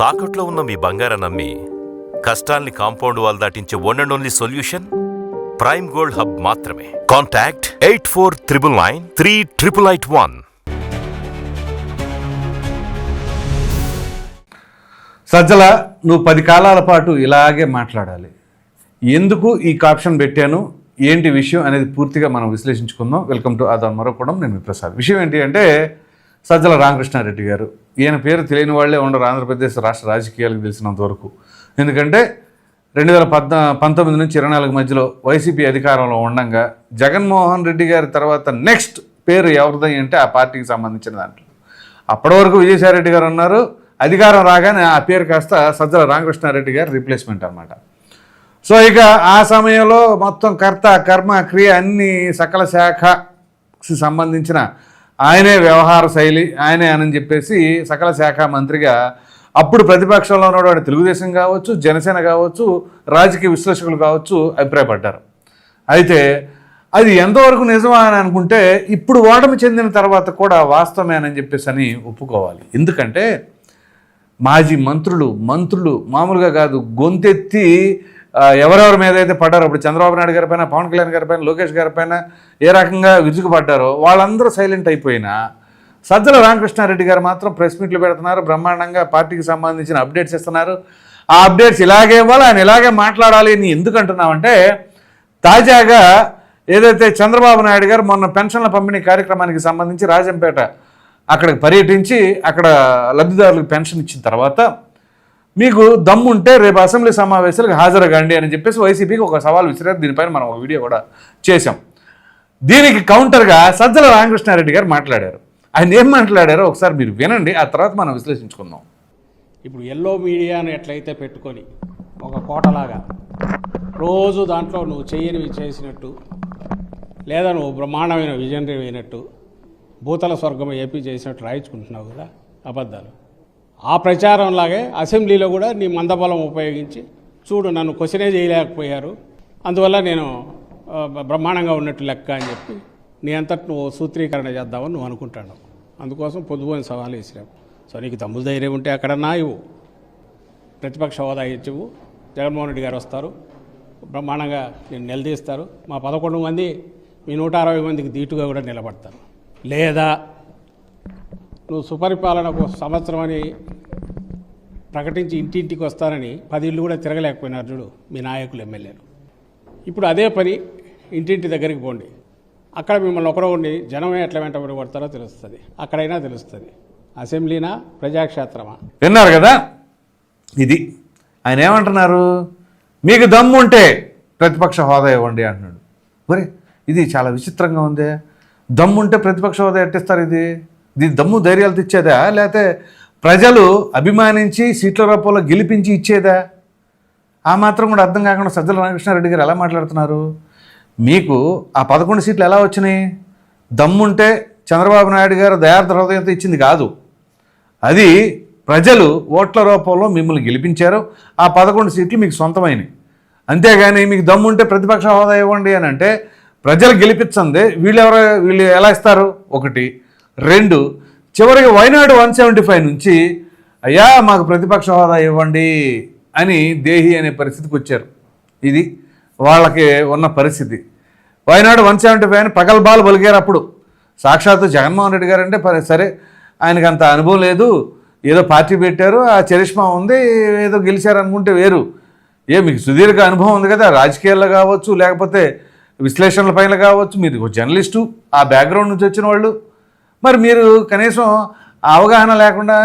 తాకట్లో ఉన్న మీ బంగారం నమ్మి కష్టాల్ని compound wall దాటించే one and only solution prime gold hub మాత్రమే. Contact eight four triple nine three triple eight one Sajjala నువ్వు పది కాలాల పాటు ఇలాగే మాట్లాడాలి. ఎందుకు ఈ కాప్షన్ పెట్టాను? ఏంటి విషయం అనేది పూర్తిగా మనం విశ్లేషించుకుందాం. వెల్కమ్ టు అదన్ మరొకడం నేను మీ ప్రసాద్. విషయం ఏంటి అంటే సజ్జల రామకృష్ణారెడ్డి గారు. ఈయన పేరు తెలియని వాళ్ళే ఉండరు. ఆంధ్రప్రదేశ్ రాష్ట్ర రాజకీయాలకు తెలిసినంత వరకు. ఎందుకంటే రెండు వేల పద్నా పంతొమ్మిది నుంచి ఇరవై నాలుగు మధ్యలో వైసీపీ అధికారంలో ఉండగా జగన్మోహన్ రెడ్డి గారి తర్వాత నెక్స్ట్ పేరు ఎవరిది అంటే ఆ పార్టీకి సంబంధించిన దాంట్లో. అప్పటి వరకు విజయసాయిరెడ్డి గారు ఉన్నారు. అధికారం రాగానే ఆ పేరు కాస్త సజ్జల రామకృష్ణారెడ్డి గారు రీప్లేస్మెంట్ అన్నమాట. సో ఇక ఆ సమయంలో మొత్తం కర్త కర్మ క్రియ అన్ని సకల శాఖకి సంబంధించిన ఆయనే వ్యవహార శైలి ఆయనే అని చెప్పేసి సకల శాఖ మంత్రిగా అప్పుడు ప్రతిపక్షంలో ఉన్నటువంటి తెలుగుదేశం కావచ్చు జనసేన కావచ్చు రాజకీయ విశ్లేషకులు కావచ్చు అభిప్రాయపడ్డారు. అయితే అది ఎంతవరకు నిజమా అని అనుకుంటే ఇప్పుడు ఓటమి చెందిన తర్వాత కూడా వాస్తవమేనని చెప్పేసి అని ఒప్పుకోవాలి. ఎందుకంటే మాజీ మంత్రులు మంత్రులు మామూలుగా కాదు గొంతెత్తి ఎవరెవరి మీద అయితే పడ్డారో ఇప్పుడు చంద్రబాబు నాయుడు గారి పైన పవన్ కళ్యాణ్ గారి పైన లోకేష్ గారి పైన ఏ రకంగా విరుచుకుపడ్డారో వాళ్ళందరూ సైలెంట్ అయిపోయినా సజ్జల రామకృష్ణారెడ్డి గారు మాత్రం ప్రెస్ మీట్లు పెడుతున్నారు బ్రహ్మాండంగా పార్టీకి సంబంధించిన అప్డేట్స్ ఇస్తున్నారు. ఆ అప్డేట్స్ ఇలాగే ఇవ్వాలి ఆయన ఇలాగే మాట్లాడాలి అని ఎందుకు అంటున్నామంటే తాజాగా ఏదైతే చంద్రబాబు నాయుడు గారు మొన్న పెన్షన్ల పంపిణీ కార్యక్రమానికి సంబంధించి రాజంపేట అక్కడికి పర్యటించి అక్కడ లబ్ధిదారులకు పెన్షన్ ఇచ్చిన తర్వాత మీకు దమ్ముంటే రేపు అసెంబ్లీ సమావేశాలకు హాజరుగాండి అని చెప్పేసి వైసీపీకి ఒక సవాల్ విసిరారు. దీనిపైన మనం ఒక వీడియో కూడా చేశాం. దీనికి కౌంటర్గా సజ్జల రామకృష్ణారెడ్డి గారు మాట్లాడారు. ఆయన ఏం మాట్లాడారో ఒకసారి మీరు వినండి ఆ తర్వాత మనం విశ్లేషించుకుందాం. ఇప్పుడు ఎల్లో మీడియాను ఎట్లయితే పెట్టుకొని ఒక కోటలాగా రోజు దాంట్లో నువ్వు చేయనివి చేసినట్టు లేదా నువ్వు బ్రహ్మాండమైన విజనరీ అయినట్టు భూతల స్వర్గం ఏపీ చేసినట్టు రాయించుకుంటున్నావు కదా అబద్ధాలు. ఆ ప్రచారంలాగే అసెంబ్లీలో కూడా నీ మందబలం ఉపయోగించి చూడు నన్ను క్వశ్చనే చేయలేకపోయారు. అందువల్ల నేను బ్రహ్మాండంగా ఉన్నట్టు లెక్క అని చెప్పి నీ అంతటి నువ్వు సూత్రీకరణ చేద్దామని నువ్వు అనుకుంటాను. అందుకోసం పొద్దుపోయిన సవాలు వేసినావు సో నీకు తమ్ముడు ధైర్యం ఉంటే అక్కడన్నా ఇవ్వు. ప్రతిపక్ష హోదా ఇచ్చివు జగన్మోహన్ రెడ్డి గారు వస్తారు. బ్రహ్మాండంగా నేను నిలదీస్తారు. మా పదకొండు మంది మీ నూట అరవై మందికి దీటుగా కూడా నిలబడతారు. లేదా నువ్వు సుపరిపాలనకు సంవత్సరం అని ప్రకటించి ఇంటింటికి వస్తారని పది ఇళ్ళు కూడా తిరగలేకపోయినారు చూడు మీ నాయకులు ఎమ్మెల్యేలు. ఇప్పుడు అదే పని ఇంటింటి దగ్గరికి పోండి. అక్కడ మిమ్మల్ని ఒకరో ఉండి జనమే ఎట్లా వెంట పడతారో తెలుస్తుంది. అక్కడైనా తెలుస్తుంది. అసెంబ్లీనా ప్రజాక్షేత్రమా? విన్నారు కదా? ఇది. ఆయన ఏమంటున్నారు? మీకు దమ్ము ఉంటే ప్రతిపక్ష హోదా ఇవ్వండి అంటున్నాడు. మరి ఇది చాలా విచిత్రంగా ఉంది. దమ్ము ఉంటే ప్రతిపక్ష హోదా ఎట్టిస్తారు ఇది? దీని దమ్ము ధైర్యాలు తెచ్చేదా లేకపోతే ప్రజలు అభిమానించి సీట్ల రూపంలో గెలిపించి ఇచ్చేదా? ఆ మాత్రం కూడా అర్థం కాకుండా సజ్జల రామకృష్ణారెడ్డి గారు ఎలా మాట్లాడుతున్నారు? మీకు ఆ పదకొండు సీట్లు ఎలా వచ్చినాయి? దమ్ముంటే చంద్రబాబు నాయుడు గారు దయార్థ హృదయంతో ఇచ్చింది కాదు. అది ప్రజలు ఓట్ల రూపంలో మిమ్మల్ని గెలిపించారు. ఆ పదకొండు సీట్లు మీకు సొంతమైనవి. అంతేగాని మీకు దమ్ముంటే ప్రతిపక్ష హోదా ఇవ్వండి అని అంటే ప్రజలు గెలిపించండి. వీళ్ళు వీళ్ళు ఎలా ఇస్తారు? ఒకటి రెండు చివరికి వైనాడు వన్ సెవెంటీ ఫైవ్ నుంచి అయ్యా మాకు ప్రతిపక్ష హోదా ఇవ్వండి అని దేహి అనే పరిస్థితికి వచ్చారు. ఇది వాళ్ళకి ఉన్న పరిస్థితి. వైనాడు వన్ సెవెంటీ ఫైవ్ అని పగల్బాలు పలికారు అప్పుడు. సాక్షాత్తు జగన్మోహన్ రెడ్డి గారు అంటే సరే ఆయనకు అంత అనుభవం లేదు. ఏదో పార్టీ పెట్టారు ఆ చరిష్మా ఉంది ఏదో గెలిచారు అనుకుంటే వేరు. ఏ మీకు సుదీర్ఘ అనుభవం ఉంది కదా రాజకీయాల్లో కావచ్చు లేకపోతే విశ్లేషణల పైన కావచ్చు మీరు జర్నలిస్టు ఆ బ్యాక్గ్రౌండ్ నుంచి వచ్చిన వాళ్ళు. మరి మీరు కనీసం అవగాహన లేకుండా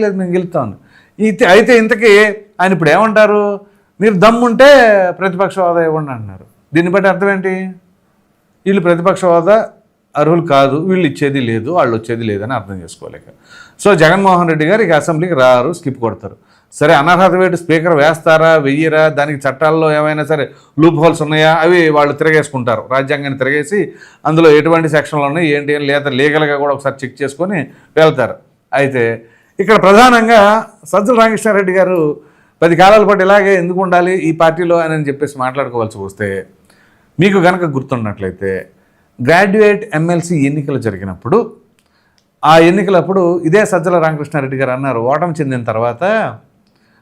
లేదు మేము గెలుస్తాను ఇది అయితే ఇంతకీ ఆయన ఇప్పుడు ఏమంటారు? మీరు దమ్ముంటే ప్రతిపక్ష హోదా ఇవ్వండి అంటున్నారు. దీన్ని బట్టి అర్థం ఏంటి? వీళ్ళు ప్రతిపక్ష హోదా అర్హులు కాదు వీళ్ళు ఇచ్చేది లేదు వాళ్ళు వచ్చేది లేదని అర్థం చేసుకోలేక. సో జగన్మోహన్ రెడ్డి గారు ఇక అసెంబ్లీకి రారు స్కిప్ కొడతారు. సరే అనర్హత వేటు స్పీకర్ వేస్తారా వెయ్యరా? దానికి చట్టాల్లో ఏమైనా సరే లూప్ హోల్స్ ఉన్నాయా? అవి వాళ్ళు తిరగేసుకుంటారు. రాజ్యాంగాన్ని తిరగేసి అందులో ఎటువంటి సెక్షన్లు ఉన్నాయి ఏంటి అని లేదా లీగల్గా కూడా ఒకసారి చెక్ చేసుకొని వెళ్తారు. అయితే ఇక్కడ ప్రధానంగా సజ్జల రామకృష్ణారెడ్డి గారు పది కాలాల పాటు ఇలాగే ఎందుకు ఉండాలి ఈ పార్టీలో అని చెప్పేసి మాట్లాడుకోవాల్సి వస్తే మీకు కనుక గుర్తున్నట్లయితే గ్రాడ్యుయేట్ ఎమ్మెల్సీ ఎన్నికలు జరిగినప్పుడు ఆ ఎన్నికలప్పుడు ఇదే సజ్జల రామకృష్ణారెడ్డి గారు అన్నారు ఓటమి చెందిన తర్వాత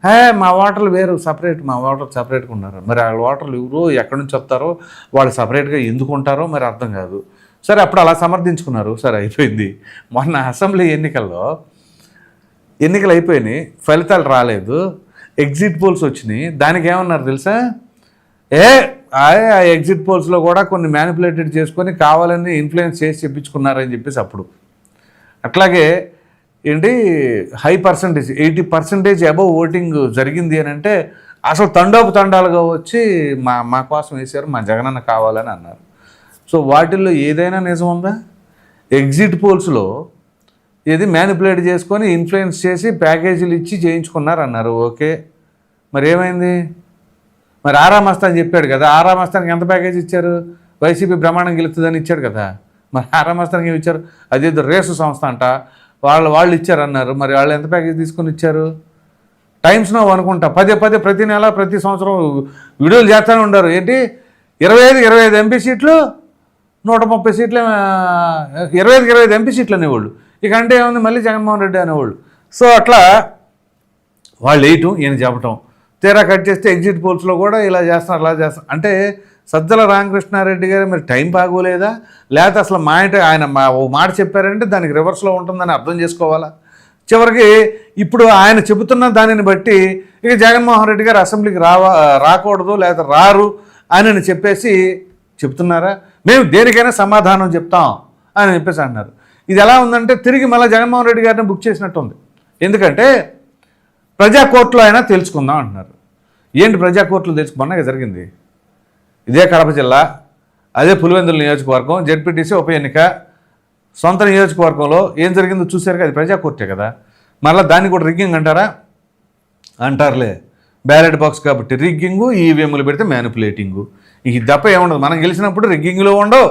హే మా వాటర్లు వేరు సపరేట్ మా వాటర్ సపరేట్గా ఉన్నారు. మరి వాళ్ళ వాటర్లు ఎవరు ఎక్కడి నుంచి వస్తారో వాళ్ళు సపరేట్గా ఎందుకు ఉంటారో మరి అర్థం కాదు. సరే అప్పుడు అలా సమర్థించుకున్నారు. సరే అయిపోయింది. మొన్న అసెంబ్లీ ఎన్నికల్లో ఎన్నికలు అయిపోయినాయి ఫలితాలు రాలేదు ఎగ్జిట్ పోల్స్ వచ్చినాయి. దానికి ఏమన్నారు తెలుసా? ఏ ఆయ్ ఆ ఎగ్జిట్ పోల్స్లో కూడా కొన్ని మ్యానిపులేటెడ్ చేసుకొని కావాలని ఇన్ఫ్లుయెన్స్ చేసి చెప్పించుకున్నారని చెప్పేసి అప్పుడు. అట్లాగే ఏంటి? High percentage eighty percentage above voting జరిగింది అని అంటే అసలు తండోపు తండాలుగా వచ్చి మా మా కోసం వేశారు మా జగనన్న కావాలని అన్నారు. సో వాటిల్లో ఏదైనా నిజం ఉందా? ఎగ్జిట్ పోల్స్లో ఏది మ్యానిపులేట్ చేసుకొని ఇన్ఫ్లుయెన్స్ చేసి ప్యాకేజీలు ఇచ్చి చేయించుకున్నారు అన్నారు. ఓకే. మరి ఏమైంది? మరి ఆరా అని చెప్పాడు కదా ఆరామస్తానికి ఎంత ప్యాకేజ్ ఇచ్చారు? వైసీపీ బ్రహ్మాండం గెలుస్తుందని ఇచ్చాడు కదా. మరి ఆరామస్తానికి ఏమి ఇచ్చారు? అదేదో రేసు సంస్థ అంట. వాళ్ళు వాళ్ళు ఇచ్చారన్నారు. మరి వాళ్ళు ఎంత ప్యాకేజ్ తీసుకొని ఇచ్చారు? టైమ్స్ నో అనుకుంటా. పదే పదే ప్రతి నెల ప్రతి సంవత్సరం వీడియోలు చేస్తూనే ఉండరు. ఏంటి? ఇరవై ఐదు ఇరవై ఐదు ఎంపీ సీట్లు నూట ముప్పై సీట్లు ఇరవై ఐదు ఇరవై ఐదు ఎంపీ సీట్లు అనేవాళ్ళు. ఇక అంటే ఏముంది? మళ్ళీ జగన్మోహన్ రెడ్డి అనేవాళ్ళు. సో అట్లా వాళ్ళు వేయటం ఈయన చెప్పటం. తీరా కట్ చేస్తే ఎగ్జిట్ పోల్స్లో కూడా ఇలా చేస్తున్నారు అలా చేస్తున్నారు. అంటే సజ్జల రామకృష్ణారెడ్డి గారు మరి టైం బాగోలేదా? లేకపోతే అసలు మాట ఆయన మా ఓ మాట చెప్పారంటే దానికి రివర్స్లో ఉంటుందని అర్థం చేసుకోవాలా? చివరికి ఇప్పుడు ఆయన చెబుతున్న దానిని బట్టి ఇక జగన్మోహన్ రెడ్డి గారు అసెంబ్లీకి రావా రాకూడదు లేకపోతే రారు అని చెప్పేసి చెప్తున్నారా? మేము దేనికైనా సమాధానం చెప్తాం అని చెప్పేసి అన్నారు ఇది ఎలా ఉందంటే తిరిగి మళ్ళీ జగన్మోహన్ రెడ్డి గారిని బుక్ చేసినట్టు ఉంది ఎందుకంటే ప్రజా కోర్టులో అయినా తెలుసుకుందాం అంటున్నారు. ఏంటి ప్రజా కోర్టులో తెలుసుకున్నాక జరిగింది. ఇదే కడప జిల్లా అదే పులివెందుల నియోజకవర్గం. జడ్పీటీసీ ఉప ఎన్నిక. సొంత నియోజకవర్గంలో ఏం జరిగిందో చూసారుగా అది ప్రజాకోర్టే కదా. మరలా దాన్ని కూడా రిగ్గింగ్ అంటారా? అంటారులే. బ్యాలెట్ బాక్స్ కాబట్టి రిగ్గింగు ఈవీఎంలు పెడితే మ్యానిపులేటింగు. ఈ దప్ప ఏముండదు మనం గెలిచినప్పుడు రిగ్గింగ్లో ఉండవు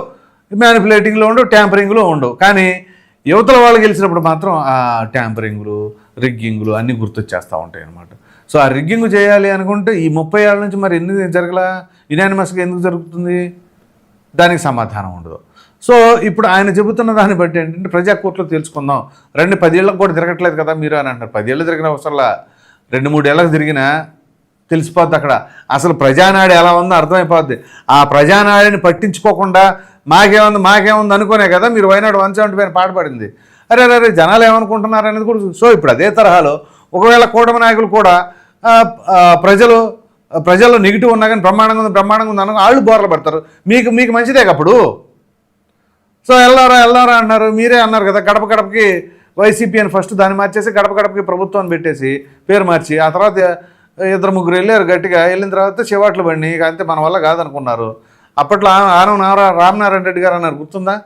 మ్యానిపులేటింగ్లో ఉండవు ట్యాంపరింగ్లో ఉండవు. కానీ యువతల వాళ్ళు గెలిచినప్పుడు మాత్రం ఆ ట్యాంపరింగ్లు రిగ్గింగ్లు అన్నీ గుర్తొచ్చేస్తూ ఉంటాయి అన్నమాట సో ఆ రిగ్గింగ్ చేయాలి అనుకుంటే ఈ ముప్పై ఏళ్ళ నుంచి మరి ఎన్ని జరగలా? ఇనానిమస్గా ఎందుకు జరుగుతుంది? దానికి సమాధానం ఉండదు. సో ఇప్పుడు ఆయన చెబుతున్న దాన్ని బట్టి ఏంటంటే ప్రజా కోర్టులో తెలుసుకుందాం. రెండు పదేళ్ళకు కూడా తిరగట్లేదు కదా మీరు అని అంటారు పదేళ్ళు తిరిగిన అవసరంలా? రెండు మూడేళ్ళకి తిరిగినా? తెలిసిపోద్ది అక్కడ. అసలు ప్రజానాడు ఎలా ఉందో అర్థమైపోద్ది. ఆ ప్రజానాడిని పట్టించుకోకుండా మాకేముంది మాకేముంది అనుకునే కదా మీరు వైనాడు వన్ సెవెంటీ పైన పాటపడింది అరే అరే జనాలు ఏమనుకుంటున్నారు అనేది కూడా సో ఇప్పుడు అదే తరహాలో ఒకవేళ కూటమి నాయకులు కూడా ప్రజలు ప్రజల్లో నెగిటివ్ ఉన్నా కానీ బ్రహ్మాండంగా ఉంది బ్రహ్మాండంగా ఉంది అనగా వాళ్ళు బోర్లు పడతారు. మీకు మీకు మంచిదే అప్పుడు? సో వెళ్ళారా వెళ్ళారా అన్నారు మీరే అన్నారు కదా గడప గడపకి వైసీపీ అని ఫస్ట్ దాన్ని మార్చేసి గడప గడపకి ప్రభుత్వాన్ని పెట్టేసి పేరు మార్చి ఆ తర్వాత ఇద్దరు ముగ్గురు వెళ్ళారు గట్టిగా వెళ్ళిన తర్వాత చివాట్లు బండి అంతే మన వల్ల కాదనుకున్నారు. అప్పట్లో ఆ- ఆనం రామనారాయణ రెడ్డి గారు అన్నారు గుర్తుందా?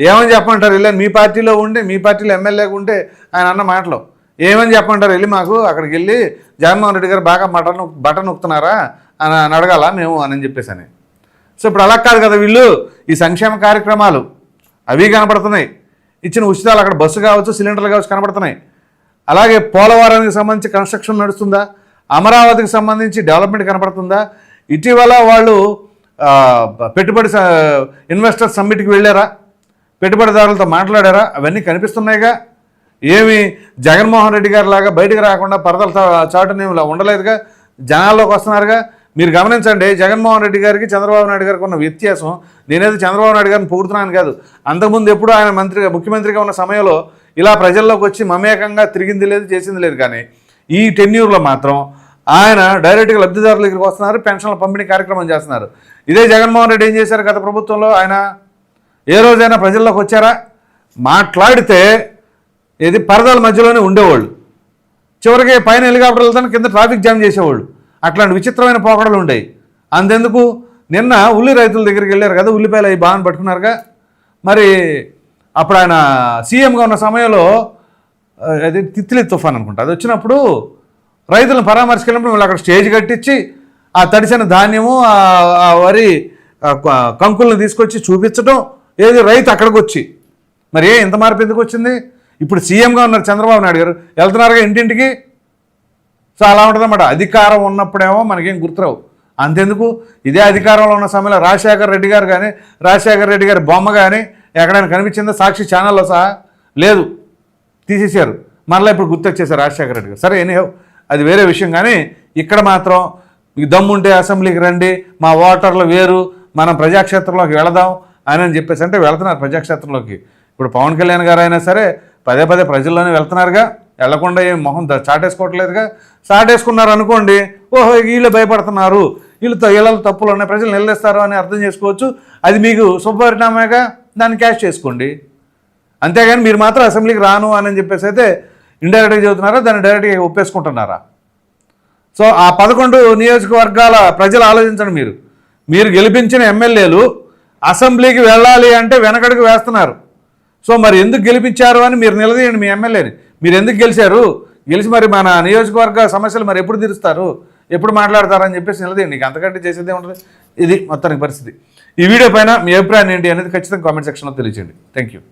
ఏమని చెప్పమంటారు? వెళ్ళాను మీ పార్టీలో ఉండి మీ పార్టీలో ఎమ్మెల్యేగా ఉంటే ఆయన అన్న మాటలు. ఏమని చెప్పమంటారు? వెళ్ళి మాకు అక్కడికి వెళ్ళి జగన్మోహన్ రెడ్డి గారు బాగా మటన్ బటన్ నొక్కుతున్నారా అని అడగాల మేము అని చెప్పేసి అని సో ఇప్పుడు అలా కాదు కదా వీళ్ళు. ఈ సంక్షేమ కార్యక్రమాలు అవి కనపడుతున్నాయి. ఇచ్చిన ఉచితాలు అక్కడ బస్సు కావచ్చు సిలిండర్లు కావచ్చు కనపడుతున్నాయి. అలాగే పోలవరానికి సంబంధించి కన్స్ట్రక్షన్ నడుస్తుందా? అమరావతికి సంబంధించి డెవలప్మెంట్ కనపడుతుందా? ఇటీవల వాళ్ళు పెట్టుబడి ఇన్వెస్టర్ సమ్మిట్కి వెళ్ళారా? పెట్టుబడిదారులతో మాట్లాడారా? అవన్నీ కనిపిస్తున్నాయిగా. ఏమి జగన్మోహన్ రెడ్డి గారి లాగా బయటకు రాకుండా పరదల చా- చాటుని ఉండలేదుగా? జనాల్లోకి వస్తున్నారుగా? మీరు గమనించండి జగన్మోహన్ రెడ్డి గారికి చంద్రబాబు నాయుడు గారికి ఉన్న వ్యత్యాసం నేనేది చంద్రబాబు నాయుడు గారిని పొగుడుతున్నాను కాదు. అంతకుముందు ఎప్పుడు ఆయన మంత్రిగా ముఖ్యమంత్రిగా ఉన్న సమయంలో ఇలా ప్రజల్లోకి వచ్చి మమేకంగా తిరిగింది లేదు చేసింది లేదు. కానీ ఈ టెన్యూర్లో మాత్రం ఆయన డైరెక్ట్గా లబ్ధిదారుల దగ్గరికి వస్తున్నారు పెన్షన్ల పంపిణీ కార్యక్రమం చేస్తున్నారు. ఇదే జగన్మోహన్ రెడ్డి ఏం చేశారు గత ప్రభుత్వంలో? ఆయన ఏ రోజైనా ప్రజల్లోకి వచ్చారా? మాట్లాడితే ఏది పరదాల మధ్యలోనే ఉండేవాళ్ళు. చివరికి పైన హెలికాప్టర్ వెళ్తాను కింద ట్రాఫిక్ జామ్ చేసేవాళ్ళు. అట్లాంటి విచిత్రమైన పోకడలు ఉండేవి అంతెందుకు? నిన్న ఉల్లి రైతుల దగ్గరికి వెళ్ళారు కదా ఉల్లిపాయలు అవి బాగా పట్టుకున్నారుగా. మరి అప్పుడు ఆయన సీఎంగా ఉన్న సమయంలో అది తిత్లీ తుఫాన్ అనుకుంటా. అది వచ్చినప్పుడు రైతులను పరామర్శకెళ్ళినప్పుడు వీళ్ళు అక్కడ స్టేజ్ కట్టించి ఆ తడిసిన ధాన్యము ఆ వరి కంకులను తీసుకొచ్చి చూపించడం ఏది రైతు అక్కడికి వచ్చి. మరి ఏ ఇంత మార్పు ఎందుకు వచ్చింది? ఇప్పుడు సీఎంగా ఉన్నారు చంద్రబాబు నాయుడు గారు. వెళ్తున్నారుగా ఇంటింటికి? సో అలా ఉంటుందన్నమాట. అధికారం ఉన్నప్పుడేమో మనకేం గుర్తురావు. అంతెందుకు? ఇదే అధికారంలో ఉన్న సమయంలో రాజశేఖర్ రెడ్డి గారు కానీ రాజశేఖర్ రెడ్డి గారి బొమ్మ కానీ ఎక్కడైనా కనిపించిందా? సాక్షి ఛానల్లో సహా? లేదు. తీసేశారు. మరలా ఇప్పుడు గుర్తొచ్చేసారు రాజశేఖర రెడ్డి గారు. సరే ఎనీ అది వేరే విషయం కానీ ఇక్కడ మాత్రం మీకు దమ్ముంటే అసెంబ్లీకి రండి మా ఓటర్లు వేరు మనం ప్రజాక్షేత్రంలోకి వెళదాం అని అని చెప్పేసి అంటే వెళ్తున్నారు ప్రజాక్షేత్రంలోకి. ఇప్పుడు పవన్ కళ్యాణ్ గారు అయినా సరే పదే పదే ప్రజల్లోనే వెళ్తున్నారుగా. వెళ్ళకుండా ఏం మొహం చాటేసుకోవట్లేదుగా. చాటేసుకున్నారు అనుకోండి ఓహో వీళ్ళు భయపడుతున్నారు. వీళ్ళతో వీళ్ళ తప్పులు ఉన్నాయి ప్రజలు నిలదీస్తారు అని అర్థం చేసుకోవచ్చు. అది మీకు శుభపరిణామేగా? దాన్ని క్యాష్ చేసుకోండి. అంతేగాని మీరు మాత్రం అసెంబ్లీకి రాను అని చెప్పేసి అయితే ఇండైరెక్ట్గా చదువుతున్నారా దాన్ని డైరెక్ట్గా ఒప్పేసుకుంటున్నారా? సో ఆ పదకొండు నియోజకవర్గాల ప్రజలు ఆలోచించండి మీరు. మీరు గెలిపించిన ఎమ్మెల్యేలు అసెంబ్లీకి వెళ్ళాలి అంటే వెనకడుగు వేస్తున్నారు. సో మరి ఎందుకు గెలిపించారు అని మీరు నిలదీయండి మీ ఎమ్మెల్యేని. మీరు ఎందుకు గెలిచారు? గెలిచి మరి మన నియోజకవర్గ సమస్యలు మరి ఎప్పుడు తీరుస్తారు? ఎప్పుడు మాట్లాడతారని చెప్పేసి నిలదీయండి. నీకు అంతకంటే చేసేదే ఉంటుంది ఇది మొత్తానికి పరిస్థితి. ఈ వీడియో పైన మీ అభిప్రాయం ఏంటి అనేది ఖచ్చితంగా కామెంట్ సెక్షన్లో తెలియజేయండి థ్యాంక్ యూ